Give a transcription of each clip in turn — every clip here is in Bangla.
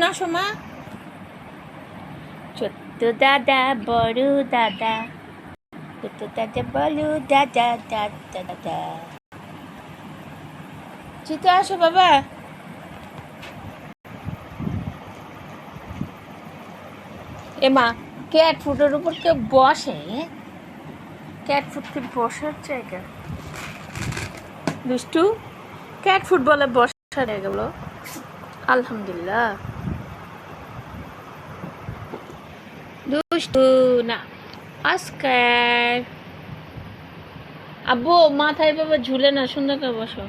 না, সোমা? ছোট্ট দাদা, বড় দাদা। ছোট্ট দাদা, বড় দাদা দাদা দাদা। চিতে আসো বাবা। এমা ক্যাট ফুটের উপর কেউ বসে? ক্যাট ফুট কি বসার জায়গা? দুষ্টু ক্যাট ফুটবলে বসার জায়গা বলো। আলহামদুলিল্লাহ। দুষ্টু না আজকার আব্বু মাথায় বাবা ঝুলে না সুন্দর করে বসো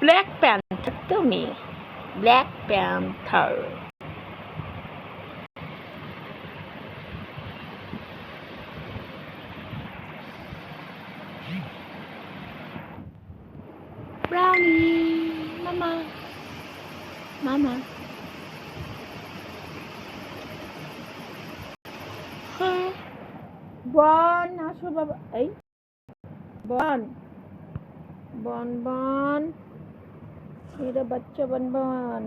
ব্ল্যাক প্যান্থার তুমি black panther Brownie, mama, mama. বন আসো বাবা। এই বন বন বন মেরা বাচ্চা বন বন